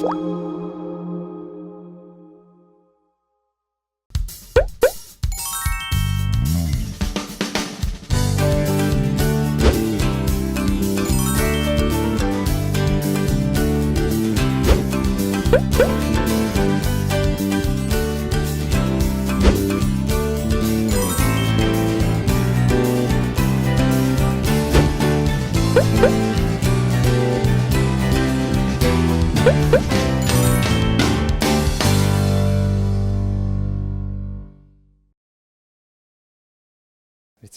우리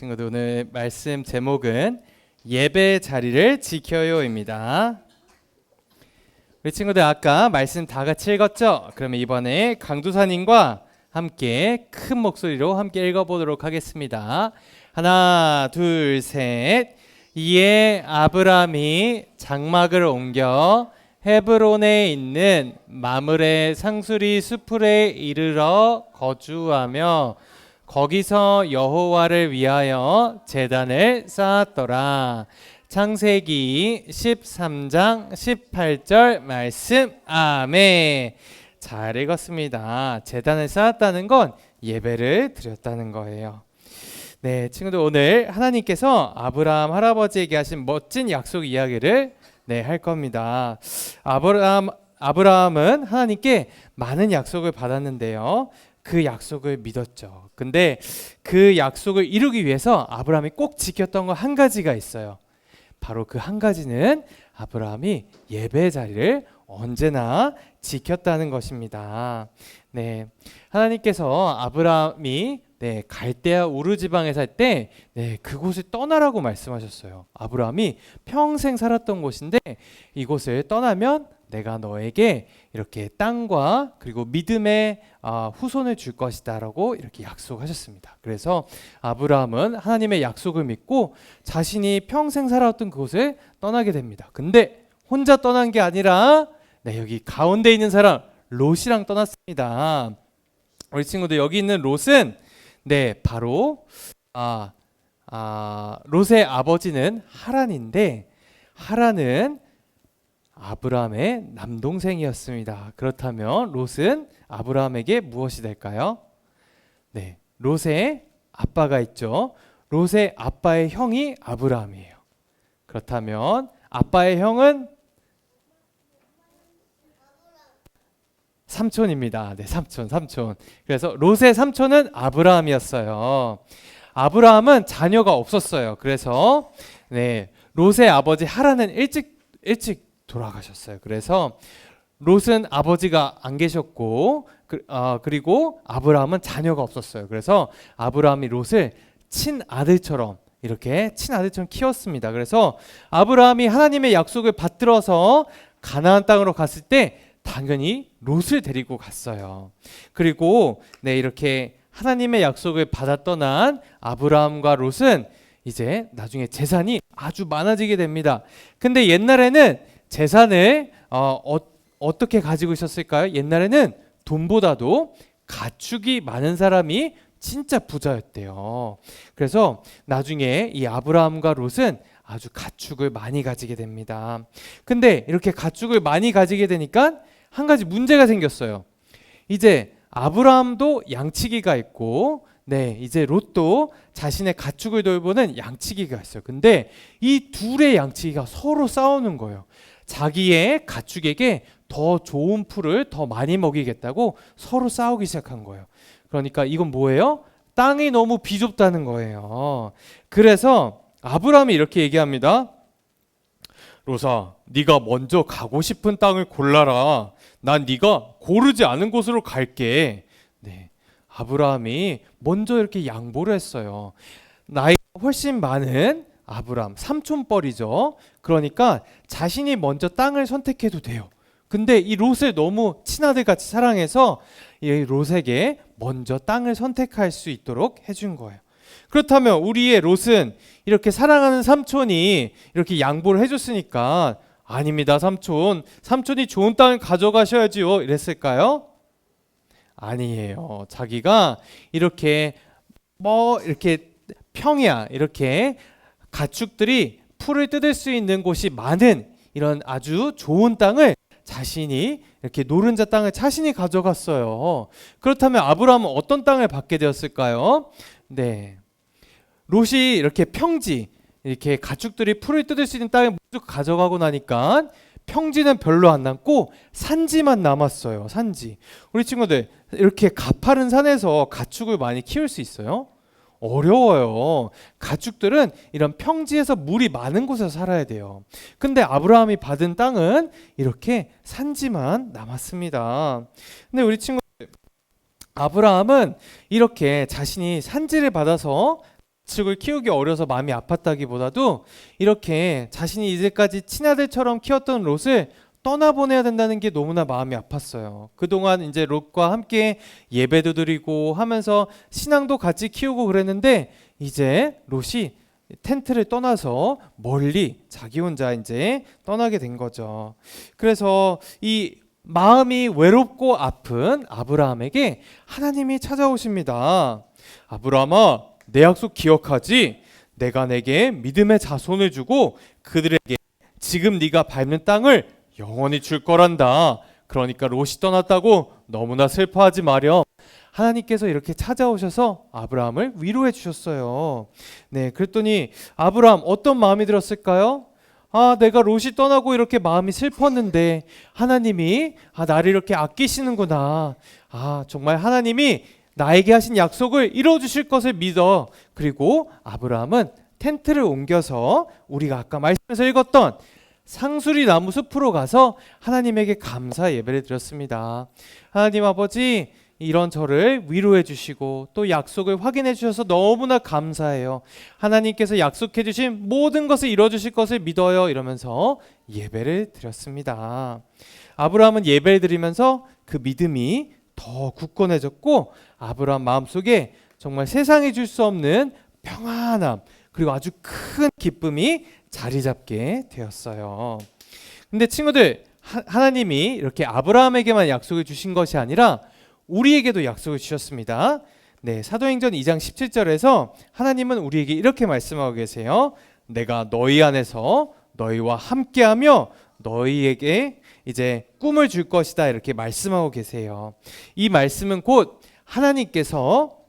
친구들 오늘 말씀 제목은 예배 자리를 지켜요입니다. 우리 친구들 아까 말씀 다 같이 읽었죠? 그러면 이번에 강두사님과 함께 큰 목소리로 함께 읽어보도록 하겠습니다. 하나, 둘, 셋. 이에 아브라함이 장막을 옮겨 헤브론에 있는 마므레 상수리 수풀에 이르러 거주하며 거기서 여호와를 위하여 제단을 쌓았더라. 창세기 13장 18절 말씀 아멘. 잘 읽었습니다. 제단을 쌓았다는 건 예배를 드렸다는 거예요. 네, 친구들 오늘 하나님께서 아브라함 할아버지에게 하신 멋진 약속 이야기를 네, 할 겁니다. 아브라함 아브라함은 하나님께 많은 약속을 받았는데요. 그 약속을 믿었죠. 근데 그 약속을 이루기 위해서 아브라함이 꼭 지켰던 거 한 가지가 있어요. 바로 그 한 가지는 아브라함이 예배 자리를 언제나 지켰다는 것입니다. 네. 하나님께서 아브라함이 네, 갈대아 우르 지방에 살 때 네, 그곳을 떠나라고 말씀하셨어요. 아브라함이 평생 살았던 곳인데 이곳을 떠나면 내가 너에게 이렇게 땅과 그리고 믿음의 아, 후손을 줄 것이다라고 이렇게 약속하셨습니다. 그래서 아브라함은 하나님의 약속을 믿고 자신이 평생 살아왔던 그곳을 떠나게 됩니다. 근데 혼자 떠난 게 아니라 네, 여기 가운데 있는 사람 롯이랑 떠났습니다. 우리 친구들 여기 있는 롯은 네 바로 아, 아 롯의 아버지는 하란인데 하란은 아브라함의 남동생이었습니다. 그렇다면 롯은 아브라함에게 무엇이 될까요? 네, 롯의 아빠가 있죠. 롯의 아빠의 형이 아브라함이에요. 그렇다면 아빠의 형은 삼촌입니다. 네, 삼촌, 삼촌. 그래서 롯의 삼촌은 아브라함이었어요. 아브라함은 자녀가 없었어요. 그래서 네, 롯의 아버지 하란은 일찍 일찍 돌아가셨어요. 그래서 롯은 아버지가 안 계셨고 그, 어, 그리고 아브라함은 자녀가 없었어요. 그래서 아브라함이 롯을 친아들처럼 이렇게 친아들처럼 키웠습니다. 그래서 아브라함이 하나님의 약속을 받들어서 가나안 땅으로 갔을 때 당연히 롯을 데리고 갔어요. 그리고 네 이렇게 하나님의 약속을 떠난 아브라함과 롯은 이제 나중에 재산이 아주 많아지게 됩니다. 근데 옛날에는 재산을 어, 어, 어 떻게 가지고 있었을까요? 옛날에는 돈보다도 가축이 많은 사람이 진짜 부자였대요. 그래서 나중에 이 아브라함과 롯은 아주 가축을 많이 가지게 됩니다. 근데 이렇게 가축을 많이 가지게 되니까 한 가지 문제가 생겼어요. 이제 아브라함도 양치기가 있고 네, 이제 롯도 자신의 가축을 돌보는 양치기가 있어요. 근데 이 둘의 양치기가 서로 싸우는 거예요. 자기의 가축에게 더 좋은 풀을 더 많이 먹이겠다고 서로 싸우기 시작한 거예요. 그러니까 이건 뭐예요? 땅이 너무 비좁다는 거예요. 그래서 아브라함이 이렇게 얘기합니다. 로사, 네가 먼저 가고 싶은 땅을 골라라. 난 네가 고르지 않은 곳으로 갈게. 네. 아브라함이 먼저 이렇게 양보를 했어요. 나이가 훨씬 많은 아브라함, 삼촌뻘이죠. 그러니까 자신이 먼저 땅을 선택해도 돼요. 근데 이 롯을 너무 친아들 같이 사랑해서 이 롯에게 먼저 땅을 선택할 수 있도록 해준 거예요. 그렇다면 우리의 롯은 이렇게 사랑하는 삼촌이 이렇게 양보를 해줬으니까 아닙니다, 삼촌. 삼촌이 좋은 땅을 가져가셔야지요. 이랬을까요? 아니에요. 자기가 이렇게 뭐 이렇게 평야 이렇게 가축들이 풀을 뜯을 수 있는 곳이 많은 이런 아주 좋은 땅을 자신이 이렇게 노른자 땅을 자신이 가져갔어요. 그렇다면 아브라함은 어떤 땅을 받게 되었을까요? 네. 롯이 이렇게 평지, 이렇게 가축들이 풀을 뜯을 수 있는 땅을 모두 가져가고 나니까 평지는 별로 안 남고 산지만 남았어요. 산지. 우리 친구들 이렇게 가파른 산에서 가축을 많이 키울 수 있어요? 어려워요. 가축들은 이런 평지에서 물이 많은 곳에서 살아야 돼요. 근데 아브라함이 받은 땅은 이렇게 산지만 남았습니다. 근데 우리 친구 아브라함은 이렇게 자신이 산지를 받아서 가축을 키우기 어려서 마음이 아팠다기보다도 이렇게 자신이 이제까지 친아들처럼 키웠던 롯을 떠나보내야 된다는 게 너무나 마음이 아팠어요. 그동안 이제 롯과 함께 예배도 드리고 하면서 신앙도 같이 키우고 그랬는데 이제 롯이 텐트를 떠나서 멀리 자기 혼자 이제 떠나게 된 거죠. 그래서 이 마음이 외롭고 아픈 아브라함에게 하나님이 찾아오십니다. 아브라함아, 내 약속 기억하지? 내가 내게 믿음의 자손을 주고 그들에게 지금 네가 밟는 땅을 영원히 줄 거란다. 그러니까 롯이 떠났다고 너무나 슬퍼하지 마렴. 하나님께서 이렇게 찾아오셔서 아브라함을 위로해 주셨어요. 네, 그랬더니 아브라함 어떤 마음이 들었을까요? 아, 내가 롯이 떠나고 이렇게 마음이 슬펐는데 하나님이 아, 나를 이렇게 아끼시는구나. 아, 정말 하나님이 나에게 하신 약속을 이루어 주실 것을 믿어. 그리고 아브라함은 텐트를 옮겨서 우리가 아까 말씀에서 읽었던 상수리 나무 숲으로 가서 하나님에게 감사 예배를 드렸습니다. 하나님 아버지 이런 저를 위로해 주시고 또 약속을 확인해 주셔서 너무나 감사해요. 하나님께서 약속해 주신 모든 것을 이루어 주실 것을 믿어요. 이러면서 예배를 드렸습니다. 아브라함은 예배를 드리면서 그 믿음이 더 굳건해졌고 아브라함 마음속에 정말 세상이 줄 수 없는 평안함 그리고 아주 큰 기쁨이 자리 잡게 되었어요. 근데 친구들 하, 하나님이 이렇게 아브라함에게만 약속을 주신 것이 아니라 우리에게도 약속을 주셨습니다. 네, 사도행전 2장 17절에서 하나님은 우리에게 이렇게 말씀하고 계세요. 내가 너희 안에서 너희와 함께하며 너희에게 이제 꿈을 줄 것이다 이렇게 말씀하고 계세요. 이 말씀은 곧 하나님께서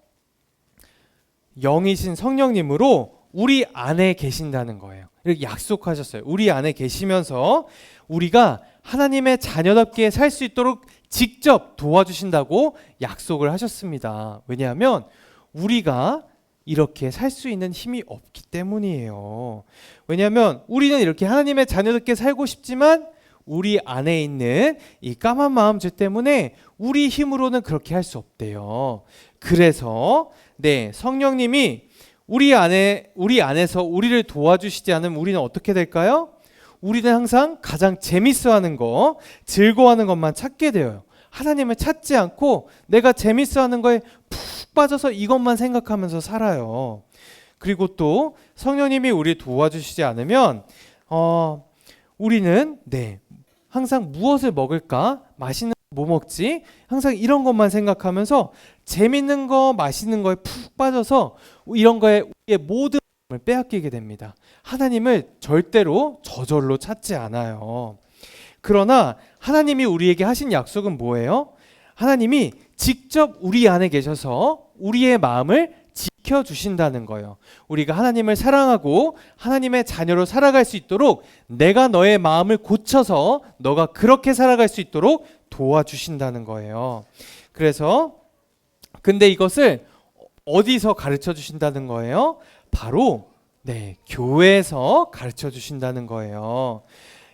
영이신 성령님으로 우리 안에 계신다는 거예요. 이렇게 약속하셨어요. 우리 안에 계시면서 우리가 하나님의 자녀답게 살 수 있도록 직접 도와주신다고 약속을 하셨습니다. 왜냐하면 우리가 이렇게 살 수 있는 힘이 없기 때문이에요. 왜냐하면 우리는 이렇게 하나님의 자녀답게 살고 싶지만 우리 안에 있는 이 까만 마음죄 때문에 우리 힘으로는 그렇게 할 수 없대요. 그래서 네 성령님이 우리 안에 우리 안에서 우리를 도와주시지 않으면 우리는 어떻게 될까요? 우리는 항상 가장 재밌어하는 거, 즐거워하는 것만 찾게 돼요. 하나님을 찾지 않고 내가 재밌어하는 거에 푹 빠져서 이것만 생각하면서 살아요. 그리고 또 성령님이 우리 도와주시지 않으면 어 우리는 네 항상 무엇을 먹을까 맛있는 거 뭐 먹지 항상 이런 것만 생각하면서 재밌는 거 맛있는 거에 푹 빠져서 이런 거에 우리의 모든 을 빼앗기게 됩니다. 하나님을 절대로 저절로 찾지 않아요. 그러나 하나님이 우리에게 하신 약속은 뭐예요? 하나님이 직접 우리 안에 계셔서 우리의 마음을 지켜 주신다는 거예요. 우리가 하나님을 사랑하고 하나님의 자녀로 살아갈 수 있도록 내가 너의 마음을 고쳐서 너가 그렇게 살아갈 수 있도록 도와주신다는 거예요. 그래서 근데 이것을 어디서 가르쳐 주신다는 거예요? 바로 네, 교회에서 가르쳐 주신다는 거예요.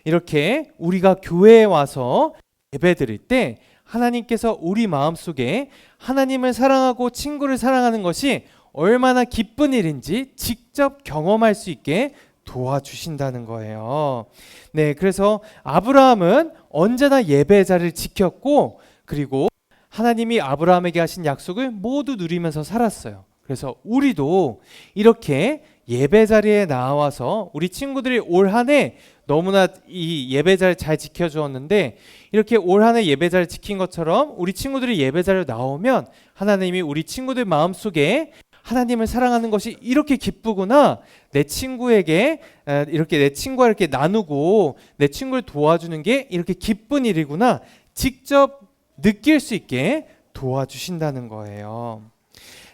이렇게 우리가 교회에 와서 예배 드릴 때 하나님께서 우리 마음속에 하나님을 사랑하고 친구를 사랑하는 것이 얼마나 기쁜 일인지 직접 경험할 수 있게 도와주신다는 거예요. 네, 그래서 아브라함은 언제나 예배 자리를 지켰고 그리고 하나님이 아브라함에게 하신 약속을 모두 누리면서 살았어요. 그래서 우리도 이렇게 예배 자리에 나와서 우리 친구들이 올 한 해 너무나 이 예배 자리 잘 지켜주었는데 이렇게 올 한 해 예배 자리 지킨 것처럼 우리 친구들이 예배 자리에 나오면 하나님이 우리 친구들 마음 속에 하나님을 사랑하는 것이 이렇게 기쁘구나. 내 친구에게 에, 이렇게 내 친구와 이렇게 나누고 내 친구를 도와주는 게 이렇게 기쁜 일이구나. 직접 느낄 수 있게 도와주신다는 거예요.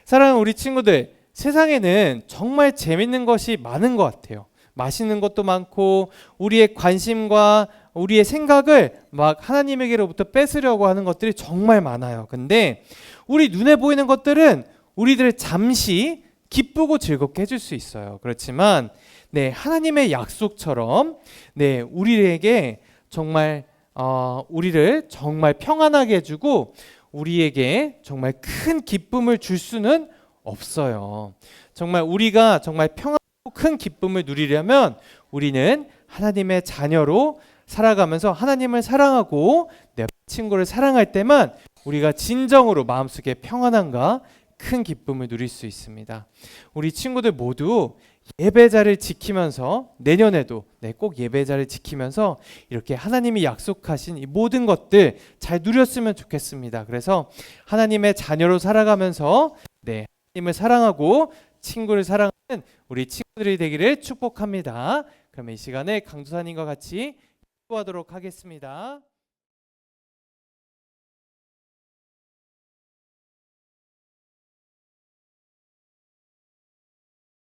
사랑하는 우리 친구들, 세상에는 정말 재밌는 것이 많은 것 같아요. 맛있는 것도 많고 우리의 관심과 우리의 생각을 막 하나님에게로부터 뺏으려고 하는 것들이 정말 많아요. 근데 우리 눈에 보이는 것들은 우리들을 잠시 기쁘고 즐겁게 해줄 수 있어요. 그렇지만 네 하나님의 약속처럼 네 우리에게 정말 어, 우리를 정말 평안하게 해주고 우리에게 정말 큰 기쁨을 줄 수는 없어요. 정말 우리가 정말 평안하고 큰 기쁨을 누리려면 우리는 하나님의 자녀로 살아가면서 하나님을 사랑하고 내 친구를 사랑할 때만 우리가 진정으로 마음속에 평안함과 큰 기쁨을 누릴 수 있습니다. 우리 친구들 모두 예배자를 지키면서 내년에도 네, 꼭 예배자를 지키면서 이렇게 하나님이 약속하신 이 모든 것들 잘 누렸으면 좋겠습니다. 그래서 하나님의 자녀로 살아가면서 네, 하나님을 사랑하고 친구를 사랑하는 우리 친구들이 되기를 축복합니다. 그러면 이 시간에 강도사님과 같이 기도하도록 하겠습니다.